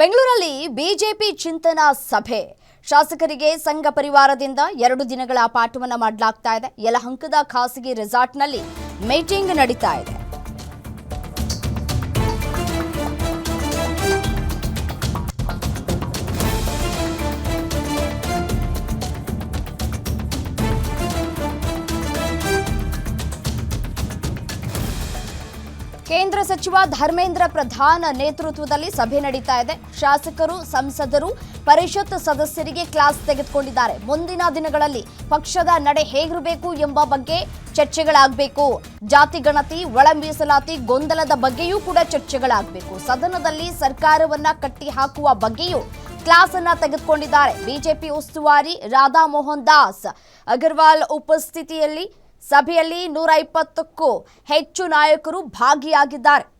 ಬೆಂಗಳೂರಲ್ಲಿ ಬಿಜೆಪಿ ಚಿಂತನಾ ಸಭೆ. ಶಾಸಕರಿಗೆ ಸಂಘ ಪರಿವಾರದಿಂದ ಎರಡು ದಿನಗಳ ಪಾಠವನ್ನು ಮಾಡಲಾಗ್ತಾ ಇದೆ. ಯಲಹಂಕದ ಖಾಸಗಿ ರೆಸಾರ್ಟ್ನಲ್ಲಿ ಮೀಟಿಂಗ್ ನಡೀತಾ ಇದೆ. ಕೇಂದ್ರ ಸಚಿವ ಧರ್ಮೇಂದ್ರ ಪ್ರಧಾನ ನೇತೃತ್ವದಲ್ಲಿ ಸಭೆ ನಡೀತಾ ಇದೆ. ಶಾಸಕರು, ಸಂಸದರು, ಪರಿಷತ್ ಸದಸ್ಯರಿಗೆ ಕ್ಲಾಸ್ ತೆಗೆದುಕೊಂಡಿದ್ದಾರೆ. ಮುಂದಿನ ದಿನಗಳಲ್ಲಿ ಪಕ್ಷದ ನಡೆ ಹೇಗಿರಬೇಕು ಎಂಬ ಬಗ್ಗೆ ಚರ್ಚೆಗಳಾಗಬೇಕು. ಜಾತಿ ಗಣತಿ ಒಳ ಮೀಸಲಾತಿ ಗೊಂದಲದ ಬಗ್ಗೆಯೂ ಕೂಡ ಚರ್ಚೆಗಳಾಗಬೇಕು. ಸದನದಲ್ಲಿ ಸರ್ಕಾರವನ್ನ ಕಟ್ಟಿ ಹಾಕುವ ಬಗ್ಗೆಯೂ ಕ್ಲಾಸ್ ಅನ್ನ ತೆಗೆದುಕೊಂಡಿದ್ದಾರೆ. ಬಿಜೆಪಿ ಉಸ್ತುವಾರಿ ರಾಧಾ ಮೋಹನ್ ದಾಸ್. ಅಗರ್ವಾಲ್ ಉಪಸ್ಥಿತಿಯಲ್ಲಿ ಸಭೆಯಲ್ಲಿ ನೂರ ಇಪ್ಪತ್ತಕ್ಕೂ ಹೆಚ್ಚು ನಾಯಕರು ಭಾಗಿಯಾಗಿದ್ದಾರೆ.